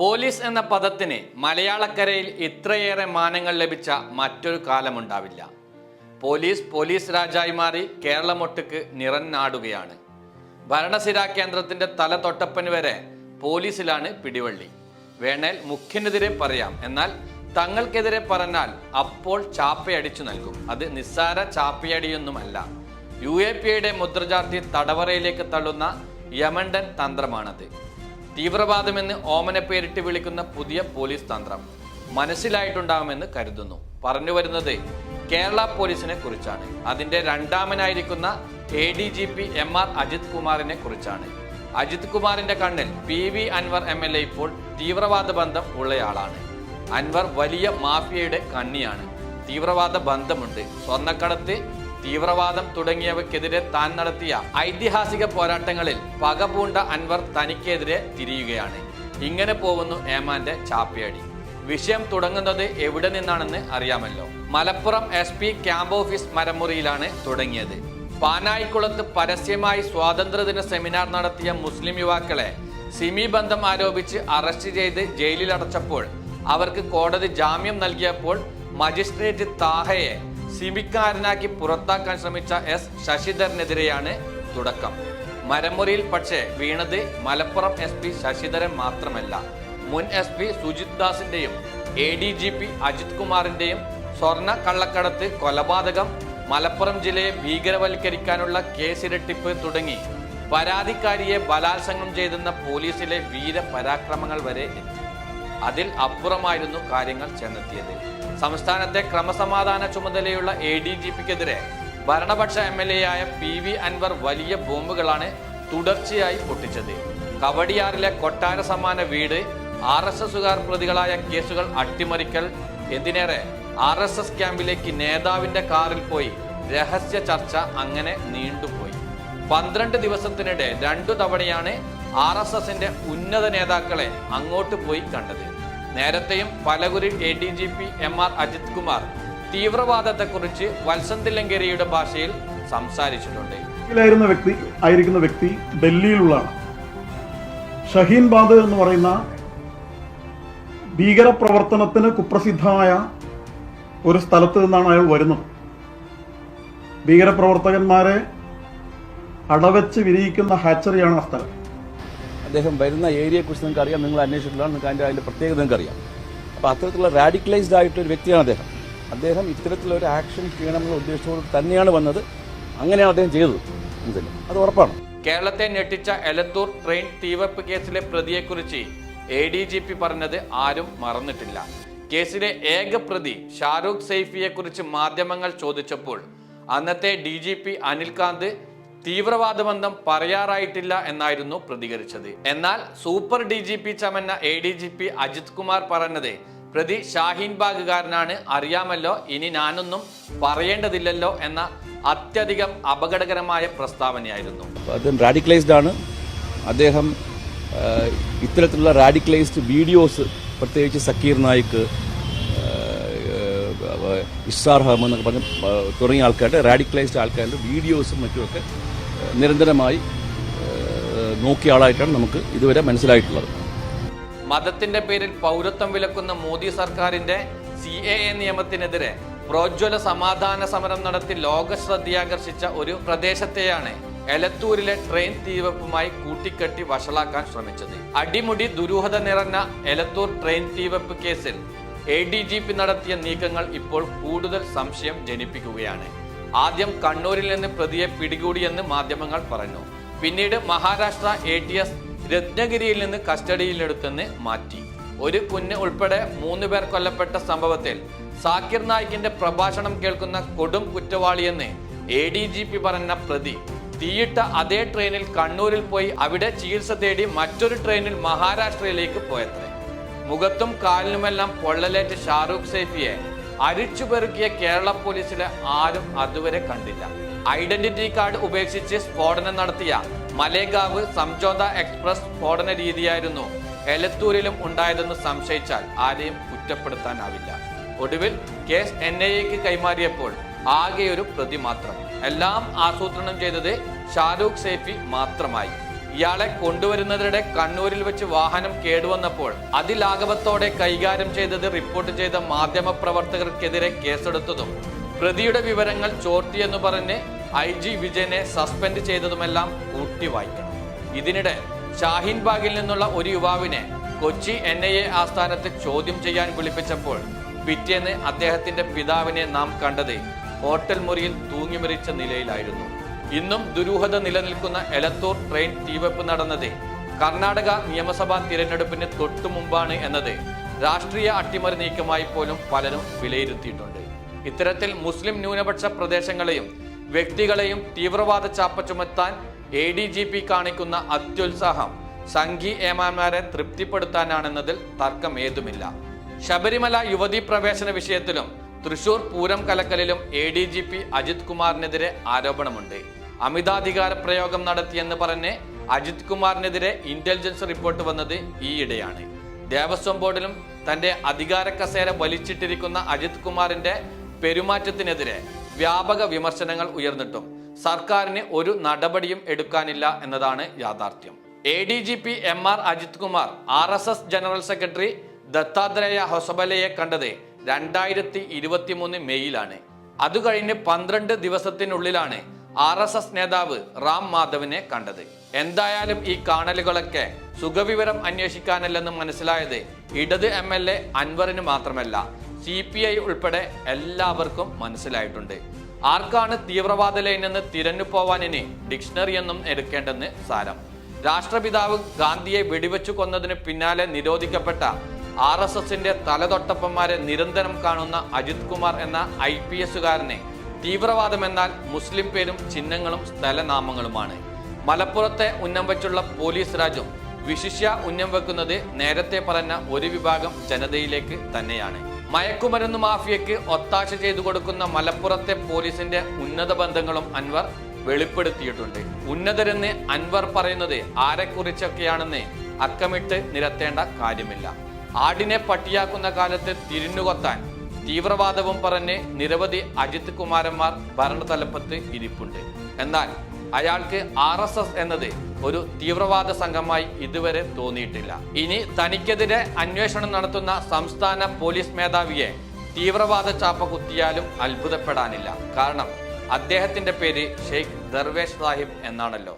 Police എന്ന പദത്തിന് മലയാളക്കരയിൽ ഇത്രയേറെ മാനങ്ങൾ ലഭിച്ച മറ്റൊരു കാലമുണ്ടാവില്ല. പോലീസ് പോലീസ് രാജായി മാറി കേരളമൊട്ടുക്ക് നിറഞ്ഞാടുകയാണ്. ഭരണസിരാ കേന്ദ്രത്തിന്റെ തല തൊട്ടപ്പൻ വരെ പോലീസിലാണ് പിടിവള്ളി. വേണേൽ മുഖ്യനെതിരെ പറയാം. എന്നാൽ തങ്ങൾക്കെതിരെ പറഞ്ഞാൽ അപ്പോൾ ചാപ്പയടിച്ചു നൽകും. അത് നിസ്സാര ചാപ്പയടിയൊന്നുമല്ല. യു എ പി യുടെ മുദ്രചാർത്തി തടവറയിലേക്ക് തള്ളുന്ന യമണ്ടൻ തന്ത്രമാണത്. തീവ്രവാദമെന്ന് ഓമന പേരിട്ട് വിളിക്കുന്ന പുതിയ പോലീസ് തന്ത്രം മനസ്സിലായിട്ടുണ്ടാകുമെന്ന് കരുതുന്നു. പറഞ്ഞു വരുന്നത് കേരള പോലീസിനെ കുറിച്ചാണ്. അതിന്റെ രണ്ടാമനായിരിക്കുന്ന A D G P M R Ajith കുമാറിനെ കുറിച്ചാണ്. അജിത് കുമാറിന്റെ കണ്ണിൽ P V Anvar M L A ഇപ്പോൾ തീവ്രവാദ ബന്ധം ഉള്ളയാളാണ്. അൻവർ വലിയ മാഫിയയുടെ കണ്ണിയാണ്. തീവ്രവാദ ബന്ധമുണ്ട്. സ്വർണക്കടത്ത് തീവ്രവാദം തുടങ്ങിയവയ്ക്കെതിരെ താൻ നടത്തിയ ഐതിഹാസിക പോരാട്ടങ്ങളിൽ പകപൂണ്ട അൻവർ തനിക്കെതിരെ തിരിയുകയാണ്. ഇങ്ങനെ പോകുന്നു ഏമാന്റെ ചാപ്പയടി. വിഷയം തുടങ്ങുന്നത് എവിടെ നിന്നാണെന്ന് അറിയാമല്ലോ. Malappuram S P camp office മരമുറിയിലാണ് തുടങ്ങിയത്. പാനായിക്കുളത്ത് പരസ്യമായി സ്വാതന്ത്ര്യദിന സെമിനാർ നടത്തിയ മുസ്ലിം യുവാക്കളെ സിമി ബന്ധം ആരോപിച്ച് അറസ്റ്റ് ചെയ്ത് ജയിലിൽ അടച്ചപ്പോൾ അവർക്ക് കോടതി ജാമ്യം നൽകിയപ്പോൾ മജിസ്ട്രേറ്റ് താഹയെ സിമിക്കാരനാക്കി പുറത്താക്കാൻ ശ്രമിച്ച എസ് ശശിധരനെതിരെയാണ് തുടക്കം. മരമുറിയിൽ പക്ഷേ വീണത് മലപ്പുറം എസ് പി ശശിധരൻ മാത്രമല്ല. മുൻ S P Sujith ദാസിന്റെയും A D G P Ajith കുമാറിന്റെയും സ്വർണ കള്ളക്കടത്ത് കൊലപാതകം മലപ്പുറം ജില്ലയെ ഭീകരവൽക്കരിക്കാനുള്ള കേസിരട്ടിപ്പ് തുടങ്ങി. പരാതിക്കാരിയെ ബലാത്സംഗം ചെയ്തെന്ന പോലീസിലെ വീരപരാക്രമങ്ങൾ വരെ എത്തി. അതിൽ അപ്പുറമായിരുന്നു കാര്യങ്ങൾ ചെന്നെത്തിയത്. സംസ്ഥാനത്തെ ക്രമസമാധാന ചുമതലയുള്ള എ ഡി ജി പിക്കെതിരെ ഭരണപക്ഷ എം എൽ എ ആയ പി വി അൻവർ വലിയ ബോംബുകളാണ് തുടർച്ചയായി പൊട്ടിച്ചത്. കവടിയാറിലെ കൊട്ടാര സമാന വീട് ആർ എസ് എസുകാർ പ്രതികളായ കേസുകൾ അട്ടിമറിക്കൽ എന്തിനേറെ ആർ എസ് എസ് ക്യാമ്പിലേക്ക് നേതാവിന്റെ കാറിൽ പോയി രഹസ്യ ചർച്ച അങ്ങനെ നീണ്ടുപോയി. പന്ത്രണ്ട് ദിവസത്തിനിടെ രണ്ടു തവണയാണ് ആർ എസ് എസിന്റെ ഉന്നത നേതാക്കളെ അങ്ങോട്ട് പോയി കണ്ടത്. നേരത്തെയും പലകുരി A D G P M R Ajith Kumar തീവ്രവാദത്തെക്കുറിച്ച് വത്സന്തിലങ്കേരിയുടെ ഭാഷയിൽ സംസാരിച്ചിട്ടുണ്ട്. ായിരുന്ന വ്യക്തി ആയിരിക്കുന്ന വ്യക്തി ഡൽഹിയിലുള്ളതാണ്. ഷഹീൻ ബാദ് എന്ന് പറയുന്ന ഭീകരപ്രവർത്തനത്തിന് കുപ്രസിദ്ധമായ ഒരു സ്ഥലത്ത് നിന്നാണ് അയാൾ വരുന്നത്. ഭീകരപ്രവർത്തകന്മാരെ അടവച്ച് വിരിയിക്കുന്ന ഹാച്ചറിയാണ് ആ സ്ഥലം. അദ്ദേഹം വരുന്ന ഏരിയയെക്കുറിച്ച് നിങ്ങൾക്ക് അറിയാം നിങ്ങൾ അന്വേഷിച്ചിട്ടുള്ളതാണ് നിങ്ങൾക്ക് അതിന്റെ അതിന്റെ പ്രത്യേകത നിങ്ങൾക്ക് അറിയാം. അപ്പോൾ അത്തരത്തിലുള്ള റാഡിക്കലൈസ്ഡ് ആയിട്ടൊരു വ്യക്തിയാണ് അദ്ദേഹം. അദ്ദേഹം ഇത്തരത്തിലൊരു ആക്ഷൻ ചെയ്യണമെന്ന ഉദ്ദേശത്തോട് തന്നെയാണ് വന്നത്. അങ്ങനെയാണ് അദ്ദേഹം ചെയ്തത്. ഇതിൽ അത് ഉറപ്പാണ്. കേരളത്തെ ഞെട്ടിച്ച എലത്തൂർ ട്രെയിൻ തീവെപ്പ് കേസിലെ പ്രതിയെക്കുറിച്ച് എ ഡി ജി പി പറഞ്ഞത് ആരും മറന്നിട്ടില്ല. കേസിലെ ഏക പ്രതി ഷാരൂഖ് സെയ്ഫിയെക്കുറിച്ച് കുറിച്ച് മാധ്യമങ്ങൾ ചോദിച്ചപ്പോൾ അന്നത്തെ ഡി ജി പി അനിൽകാന്ത് തീവ്രവാദ ബന്ധം പറയാറായിട്ടില്ല എന്നായിരുന്നു പ്രതികരിച്ചത്. എന്നാൽ super D G P ചമന്ന A D G P Ajith Kumar പറഞ്ഞത് പ്രതി ഷാഹീൻ ബാഗുകാരനാണ് അറിയാമല്ലോ ഇനി ഞാനൊന്നും പറയേണ്ടതില്ലല്ലോ എന്ന അത്യധികം അപകടകരമായ പ്രസ്താവനയായിരുന്നു. അദ്ദേഹം റാഡിക്കലൈസ്ഡ് ആണ്. അദ്ദേഹം ഇത്തരത്തിലുള്ള റാഡിക്കലൈസ്ഡ് വീഡിയോസ് പ്രത്യേകിച്ച് സക്കീർ നായിക്ക് ഇസ്സാർ ഹം എന്നൊക്കെ പറഞ്ഞ് തുടങ്ങിയ ആൾക്കാരുടെ റാഡിക്കലൈസ്ഡ് ആൾക്കാരുടെ വീഡിയോസും മറ്റുമൊക്കെ നിരന്തരമായി നോക്കിയ ആളായിട്ടാണ് നമുക്ക് ഇതുവരെ മനസ്സിലായിട്ടുള്ളത്. മതത്തിന്റെ പേരിൽ പൗരത്വം വിലക്കുന്ന മോദി സർക്കാരിന്റെ സി എ എ നിയമത്തിനെതിരെ പ്രോജ്വല സമാധാന സമരം നടത്തി ലോക ശ്രദ്ധയാകർഷിച്ച ഒരു പ്രദേശത്തെയാണ് എലത്തൂരിലെ ട്രെയിൻ തീവപ്പുമായി കൂട്ടിക്കെട്ടി വഷളാക്കാൻ ശ്രമിച്ചത്. അടിമുടി ദുരൂഹത നിറഞ്ഞ എലത്തൂർ ട്രെയിൻ തീവപ്പ് കേസിൽ എ ഡി ജി പി നടത്തിയ നീക്കങ്ങൾ ഇപ്പോൾ കൂടുതൽ സംശയം ജനിപ്പിക്കുകയാണ്. ആദ്യം കണ്ണൂരിൽ നിന്ന് പ്രതിയെ പിടികൂടിയെന്ന് മാധ്യമങ്ങൾ പറഞ്ഞു. പിന്നീട് മഹാരാഷ്ട്ര എ ടി എസ് രത്നഗിരിയിൽ നിന്ന് കസ്റ്റഡിയിലെടുത്തെന്ന് മാറ്റി. ഒരു കുഞ്ഞ് ഉൾപ്പെടെ മൂന്ന് പേർ കൊല്ലപ്പെട്ട സംഭവത്തിൽ സാക്കിർ നായിക്കിന്റെ പ്രഭാഷണം കേൾക്കുന്ന കൊടും കുറ്റവാളിയെന്ന് എ ഡി ജി പി പറഞ്ഞ പ്രതി. തീയിട്ട അതേ ട്രെയിനിൽ കണ്ണൂരിൽ പോയി അവിടെ ചികിത്സ തേടി മറ്റൊരു ട്രെയിനിൽ മഹാരാഷ്ട്രയിലേക്ക് പോയത്രേ. മുഖത്തും കാലിനുമെല്ലാം പൊള്ളലേറ്റ ഷാറൂഖ് സേഫിയെ അരിച്ചു പെറുക്കിയ കേരള പോലീസിലെ ആരും അതുവരെ കണ്ടില്ല. ഐഡന്റിറ്റി കാർഡ് ഉപേക്ഷിച്ച് സ്ഫോടനം നടത്തിയ മലേഗാവ് സംജോത എക്സ്പ്രസ് സ്ഫോടന രീതിയായിരുന്നു എലത്തൂരിലും ഉണ്ടായതെന്ന് സംശയിച്ചാൽ ആരെയും കുറ്റപ്പെടുത്താനാവില്ല. ഒടുവിൽ കേസ് എൻ ഐ എക്ക് കൈമാറിയപ്പോൾ ആകെ ഒരു പ്രതി മാത്രം. എല്ലാം ആസൂത്രണം ചെയ്തത് ഷാരൂഖ് സേഫി മാത്രമായി. ഇയാളെ കൊണ്ടുവരുന്നതിനിടെ കണ്ണൂരിൽ വെച്ച് വാഹനം കേടുവന്നപ്പോൾ അതിലാഘവത്തോടെ കൈകാര്യം ചെയ്തത് റിപ്പോർട്ട് ചെയ്ത മാധ്യമപ്രവർത്തകർക്കെതിരെ കേസെടുത്തതും പ്രതിയുടെ വിവരങ്ങൾ ചോർത്തിയെന്ന് പറഞ്ഞ് ഐ ജി വിജയനെ സസ്പെൻഡ് ചെയ്തതുമെല്ലാം കൂട്ടി വായിക്കണം ഇതിനിടെ ഷാഹിൻ ബാഗിൽ നിന്നുള്ള ഒരു യുവാവിനെ കൊച്ചി എൻ ഐ എ ആസ്ഥാനത്ത് ചോദ്യം ചെയ്യാൻ വിളിപ്പിച്ചപ്പോൾ പിറ്റേന്ന് അദ്ദേഹത്തിന്റെ പിതാവിനെ നാം കണ്ടത് ഹോട്ടൽ മുറിയിൽ തൂങ്ങിമരിച്ച നിലയിലായിരുന്നു. ഇന്നും ദുരൂഹത നിലനിൽക്കുന്ന എലത്തൂർ ട്രെയിൻ തീവെപ്പ് നടന്നത് കർണാടക നിയമസഭാ തിരഞ്ഞെടുപ്പിന് തൊട്ടു മുമ്പാണ് എന്നത്. രാഷ്ട്രീയ അട്ടിമറി നീക്കമായി പോലും പലരും വിലയിരുത്തിയിട്ടുണ്ട്. ഇത്തരത്തിൽ മുസ്ലിം ന്യൂനപക്ഷ പ്രദേശങ്ങളെയും വ്യക്തികളെയും തീവ്രവാദ ചാപ്പ ചുമത്താൻ എ ഡി ജി പി കാണിക്കുന്ന അത്യുത്സാഹം സംഘി ഏമാന്മാരെ തൃപ്തിപ്പെടുത്താനാണെന്നതിൽ തർക്കം ഏതുമില്ല ശബരിമല യുവതീ പ്രവേശന വിഷയത്തിലും Thrissur Pooram കലക്കലിലും A D G P Ajith കുമാറിനെതിരെ ആരോപണമുണ്ട്. അമിതാധികാര പ്രയോഗം നടത്തിയെന്ന് പറഞ്ഞ് അജിത് കുമാറിനെതിരെ ഇന്റലിജൻസ് റിപ്പോർട്ട് വന്നത് ഈയിടെയാണ്. ദേവസ്വം ബോർഡിലും തന്റെ അധികാര കസേര വലിച്ചിട്ടിരിക്കുന്ന അജിത് കുമാറിന്റെ പെരുമാറ്റത്തിനെതിരെ വ്യാപക വിമർശനങ്ങൾ ഉയർന്നിട്ടും സർക്കാരിന് ഒരു നടപടിയും എടുക്കാനില്ല എന്നതാണ് യാഥാർത്ഥ്യം. A D G P M R Ajith Kumar R S S general secretary Dattatreya ഹൊസബലയെ കണ്ടത് രണ്ടായിരത്തി ഇരുപത്തി മൂന്ന് മെയ്യിലാണ്. അത് കഴിഞ്ഞ് പന്ത്രണ്ട് ദിവസത്തിനുള്ളിലാണ് ആർ എസ് എസ് നേതാവ് റാം മാധവിനെ കണ്ടത്. എന്തായാലും ഈ കാണലുകളൊക്കെ സുഖവിവരം അന്വേഷിക്കാനല്ലെന്ന് മനസ്സിലായത് ഇടത് എം എൽ എ അൻവറിന് മാത്രമല്ല സി പി ഐ ഉൾപ്പെടെ എല്ലാവർക്കും മനസ്സിലായിട്ടുണ്ട്. ആർക്കാണ് തീവ്രവാദ ലൈനെന്ന് തിരഞ്ഞു പോവാൻ ഇനി ഡിക്ഷണറി എന്നും എടുക്കേണ്ടെന്ന് സാരം. രാഷ്ട്രപിതാവ് ഗാന്ധിയെ വെടിവെച്ചു കൊന്നതിന് പിന്നാലെ നിരോധിക്കപ്പെട്ട ആർ എസ് എസിന്റെ തലതൊട്ടപ്പന്മാരെ നിരന്തരം കാണുന്ന അജിത് കുമാർ എന്ന ഐ പി എസുകാരനെ തീവ്രവാദമെന്നാൽ മുസ്ലിം പേരും ചിഹ്നങ്ങളും സ്ഥലനാമങ്ങളുമാണ്. മലപ്പുറത്തെ ഉന്നം വെച്ചുള്ള പോലീസ് രാജും വിശിഷ്യ ഉന്നം വെക്കുന്നത് നേരത്തെ പറഞ്ഞ ഒരു വിഭാഗം ജനതയിലേക്ക് തന്നെയാണ്. മയക്കുമരുന്ന് മാഫിയയ്ക്ക് ഒത്താശ ചെയ്തു കൊടുക്കുന്ന മലപ്പുറത്തെ പോലീസിന്റെ ഉന്നത ബന്ധങ്ങളും അൻവർ വെളിപ്പെടുത്തിയിട്ടുണ്ട്. ഉന്നതരെന്ന് അൻവർ പറയുന്നത് ആരെക്കുറിച്ചൊക്കെയാണെന്ന് അക്കമിട്ട് നിരത്തേണ്ട കാര്യമില്ല. ആടിനെ പട്ടിയാക്കുന്ന കാലത്ത് തിരിഞ്ഞുകൊത്താൻ തീവ്രവാദവും പറഞ്ഞ് നിരവധി അജിത് കുമാരന്മാർ ഭരണതലപ്പത്ത് ഇരിപ്പുണ്ട്. എന്നാൽ അയാൾക്ക് ആർ എസ് എസ് എന്നത് ഒരു തീവ്രവാദ സംഘമായി ഇതുവരെ തോന്നിയിട്ടില്ല. ഇനി തനിക്കെതിരെ അന്വേഷണം നടത്തുന്ന സംസ്ഥാന പോലീസ് മേധാവിയെ തീവ്രവാദ ചാപ്പ കുത്തിയാലും അത്ഭുതപ്പെടാനില്ല. കാരണം അദ്ദേഹത്തിന്റെ പേര് ഷെയ്ഖ് ദർവേഷ് സാഹിബ് എന്നാണല്ലോ.